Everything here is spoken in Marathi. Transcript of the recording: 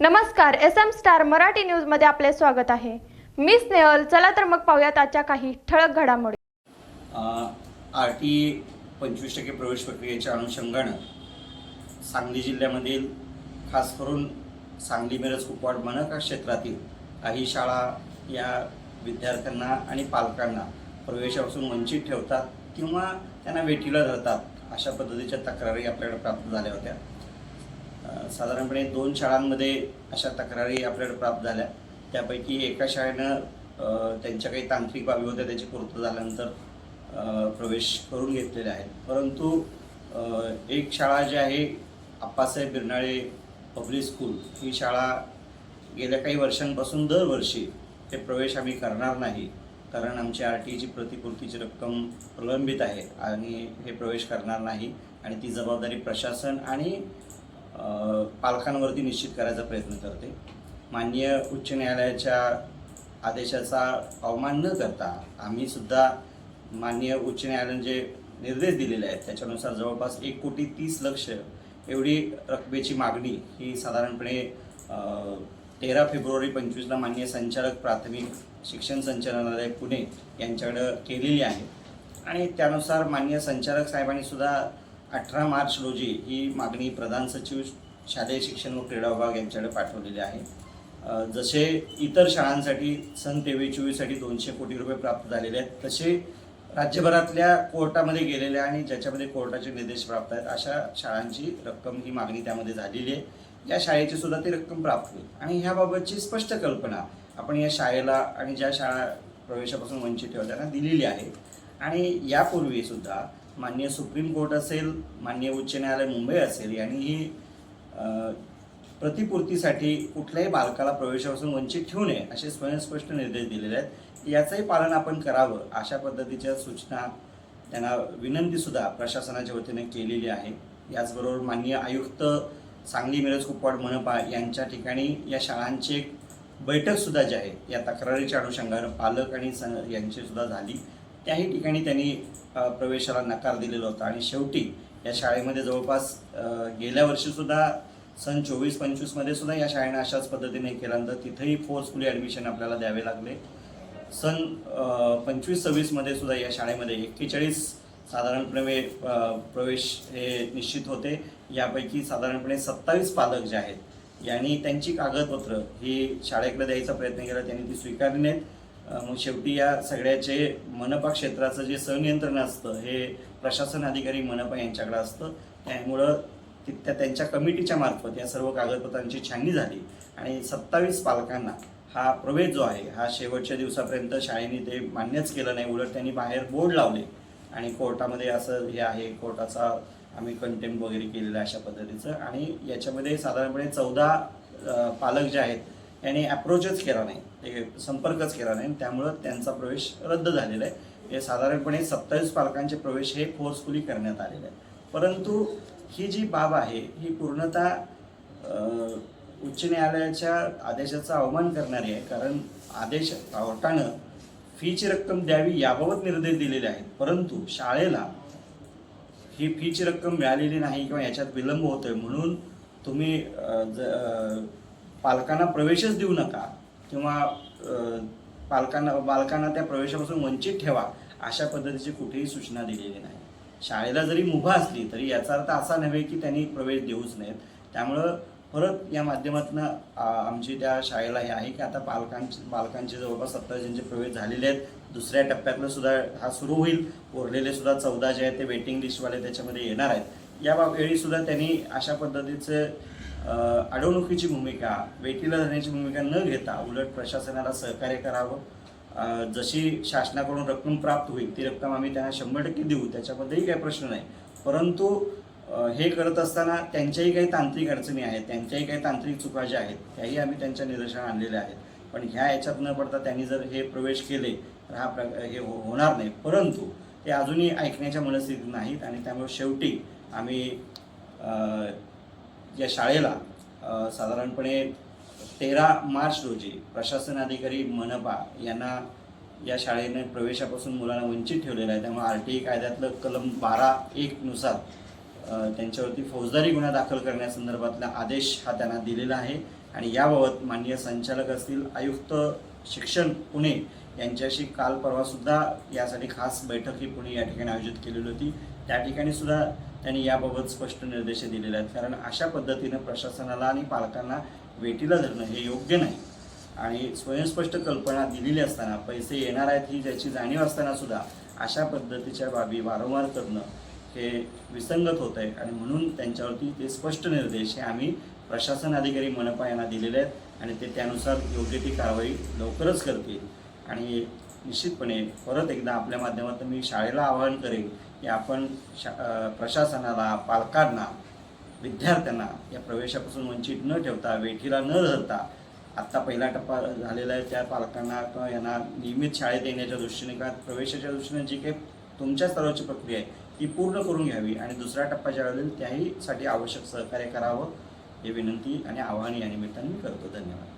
नमस्कार एस एम स्टार मराठी न्यूजमध्ये आपले स्वागत आहे. मी स्नेहल चला तर मग पाहूयात आजच्या काही ठळक घडामोडी. आर टी पंचवीस टक्के प्रवेश प्रक्रियेच्या अनुषंगानं सांगली जिल्ह्यामधील खास करून सांगली मिरज कुपवाड मनका क्षेत्रातील काही शाळा या विद्यार्थ्यांना आणि पालकांना प्रवेशापासून वंचित ठेवतात किंवा त्यांना वेठीला धरतात अशा पद्धतीच्या तक्रारी आपल्याकडे प्राप्त झाल्या होत्या. साधारणपणे दोन शाळांमध्ये अशा तक्रारी आपल्याकडे प्राप्त झाल्या. त्यापैकी एका शाळेनं त्यांच्या काही तांत्रिक बाबी होत्या त्याची पूर्तता झाल्यानंतर प्रवेश करून घेतलेले आहेत. परंतु एक शाळा जी आहे आप्पासाहेब बिरनाळे पब्लिक स्कूल ही शाळा गेल्या काही वर्षांपासून दरवर्षी ते प्रवेश आम्ही करणार नाही कारण आमची आर टीची प्रतिपूर्तीची रक्कम प्रलंबित आहे आणि हे प्रवेश करणार नाही. आणि ती जबाबदारी प्रशासन आणि पालकांवरती निश्चित करायचा प्रयत्न करते. माननीय उच्च न्यायालयाच्या आदेशाचा अवमान न करता आम्ही सुद्धा माननीय उच्च न्यायालयाने जे निर्देश दिलेले आहेत त्याच्यानुसार जवळपास एक कोटी तीस लक्ष एवढी रकमेची मागणी ही साधारणपणे तेरा फेब्रुवारी पंचवीसला माननीय संचालक प्राथमिक शिक्षण संचालनालय पुणे यांच्याकडं केलेली आहे. आणि त्यानुसार माननीय संचालक साहेबांनी सुद्धा अठरा मार्च रोजी ही मागणी प्रधान सचिव शालेय शिक्षण व क्रीडा विभाग यांच्याकडे पाठवलेली आहे. जसे इतर शाळांसाठी सन तेवीस चोवीससाठी दोनशे कोटी रुपये प्राप्त झालेले आहेत तसे राज्यभरातल्या कोर्टामध्ये गेलेल्या आणि ज्याच्यामध्ये कोर्टाचे निर्देश प्राप्त आहेत अशा शाळांची रक्कम ही मागणी त्यामध्ये झालेली आहे. या शाळेची सुद्धा ती रक्कम प्राप्त होईल. आणि ह्याबाबतची स्पष्ट कल्पना आपण या शाळेला आणि ज्या शाळा प्रवेशापासून वंचित ठेवताना त्यांना दिलेली आहे. आणि यापूर्वी सुद्धा माननीय सुप्रीम कोर्ट असेल माननीय उच्च न्यायालय मुंबई असेल यांनी ही प्रतिपूर्तीसाठी कुठल्याही बालकाला प्रवेशापासून वंचित ठेवू नये असे स्वयंस्पष्ट निर्देश दिलेले आहेत. याचंही पालन आपण करावं अशा पद्धतीच्या सूचना त्यांना विनंतीसुद्धा प्रशासनाच्या वतीने केलेली आहे. याचबरोबर माननीय आयुक्त सांगली मिरज कुपवाड मनपा यांच्या ठिकाणी या शाळांची एक बैठकसुद्धा जी आहे या तक्रारीच्या अनुषंगानं पालक आणि स यांची सुद्धा झाली. त्याही ठिकाणी त्यांनी प्रवेशाला नकार दिलेला होता. आणि शेवटी या शाळेमध्ये जवळपास गेल्या वर्षीसुद्धा सन चोवीस पंचवीसमध्ये सुद्धा या शाळेनं अशाच पद्धतीने केल्यानंतर तिथेही फोर्सफुली ॲडमिशन आपल्याला द्यावे लागले. सन पंचवीस सव्वीसमध्ये सुद्धा या शाळेमध्ये एक्केचाळीस साधारणपणे प्रवेश हे निश्चित होते. यापैकी साधारणपणे सत्तावीस पालक जे आहेत यांनी त्यांची कागदपत्र ही शाळेकडे द्यायचा प्रयत्न केला. त्यांनी ती स्वीकारली नाहीत. मग शेवटी या सगळ्याचे मनपा क्षेत्राचं जे संनियंत्रण असतं हे प्रशासन अधिकारी मनपा यांच्याकडे असतं. त्यामुळं ति- त्या त्यांच्या कमिटीच्या मार्फत या सर्व कागदपत्रांची छाननी झाली. आणि सत्तावीस पालकांना हा प्रवेश जो आहे हा शेवटच्या दिवसापर्यंत शाळेने ते मान्यच केलं नाही. उलट त्यांनी बाहेर बोर्ड लावले. आणि कोर्टामध्ये असं हे आहे कोर्टाचा आम्ही कंटेम्प वगैरे केलेला अशा पद्धतीचं. आणि याच्यामध्ये साधारणपणे चौदा पालक जे आहेत यांनी अप्रोचच केला नाही. संपर्कच केला नाही. त्यामुळं त्यांचा प्रवेश रद्द झालेला आहे. हे साधारणपणे सत्तावीस पालकांचे प्रवेश हे फोर्सफुली करण्यात आलेले आहे परंतु ही जी बाब आहे ही पूर्णतः उच्च न्यायालयाच्या आदेशाचा अवमान करणारी आहे. कारण आदेश कोर्टानं फीची रक्कम द्यावी याबाबत निर्देश दिलेले आहेत. परंतु शाळेला ही फीची रक्कम मिळालेली नाही किंवा याच्यात विलंब होतोय म्हणून तुम्ही ज- पालकांना प्रवेशच देऊ नका किंवा पालकांना बालकांना त्या प्रवेशापासून वंचित ठेवा अशा पद्धतीची कुठेही सूचना दिलेली नाही. शाळेला जरी मुभा असली तरी याचा अर्थ असा नव्हे की त्यांनी प्रवेश देऊच नयेत. त्यामुळं परत या माध्यमातून आमची त्या शाळेला हे आहे की आता पालकांचे बालकांचे जवळपास सत्तावीस ज्यांचे प्रवेश झालेले आहेत. दुसऱ्या टप्प्यातलं सुद्धा हा सुरू होईल. उरलेले सुद्धा चौदा जे आहेत ते वेटिंग लिस्टवाले त्याच्यामध्ये येणार आहेत. या बाब वेळी सुद्धा त्यांनी अशा पद्धतीचं अडवणुकीची भूमिका वेटीला धरण्याची भूमिका न घेता उलट प्रशासनाला सहकार्य करावं. जशी शासनाकडून रक्कम प्राप्त होईल ती रक्कम आम्ही त्यांना शंभर टक्के देऊ त्याच्याबद्दलही काही प्रश्न नाही. परंतु हे करत असताना त्यांच्याही काही तांत्रिक अडचणी आहेत त्यांच्याही काही तांत्रिक चुका ज्या आहेत त्याही आम्ही त्यांच्या निदर्शनात आणलेल्या आहेत. पण ह्या याच्यात न पडता त्यांनी जर हे प्रवेश केले तर हा प्र हे हो- होणार नाही. परंतु ते अजूनही ऐकण्याच्या मनस्थितीत नाहीत आणि त्यामुळे शेवटी आम्ही या शाळेला साधारणपणे तेरा मार्च रोजी प्रशासन अधिकारी मनपा यांना या शाळेने प्रवेशापासून मुलांना वंचित ठेवलेलं आहे. त्यामुळे आर टी ई कायद्यातलं कलम बारा एकनुसार त्यांच्यावरती फौजदारी गुन्हा दाखल करण्यासंदर्भातला आदेश हा त्यांना दिलेला आहे. आणि याबाबत माननीय संचालक असतील आयुक्त शिक्षण पुणे यांच्याशी काल परवासुद्धा यासाठी खास बैठक ही पुणे या ठिकाणी आयोजित केलेली होती. त्या ठिकाणी सुद्धा त्यांनी याबाबत स्पष्ट निर्देश दिलेले आहेत. कारण अशा पद्धतीनं प्रशासनाला आणि पालकांना वेटीला धरणं हे योग्य नाही. आणि स्वयंस्पष्ट कल्पना दिलेली असताना पैसे येणार आहेत ही ज्याची जाणीव असताना सुद्धा अशा पद्धतीच्या बाबी वारंवार करणं हे विसंगत होत आहे. आणि म्हणून त्यांच्यावरती ते स्पष्ट निर्देश हे आम्ही प्रशासन अधिकारी मनपा यांना दिलेले आहेत. आणि ते त्यानुसार योग्य ती कारवाई लवकरच करतील. आणि निश्चितपणे परत एकदा आपल्या माध्यमातून मी शाळेला आवाहन करेन की आपण शा प्रशासनाला पालकांना विद्यार्थ्यांना या प्रवेशापासून वंचित न ठेवता वेठीला न धरता आत्ता पहिला टप्पा झालेला आहे त्या पालकांना किंवा यांना नियमित शाळेत येण्याच्या दृष्टीने किंवा प्रवेशाच्या दृष्टीने जी काही तुमच्या स्तरावरची प्रक्रिया आहे ती पूर्ण करून घ्यावी आणि दुसरा टप्पा ज्या वेळेला त्याहीसाठी आवश्यक सहकार्य करावं हे विनंती आणि आवाहन या निमित्ताने मी करतो. धन्यवाद.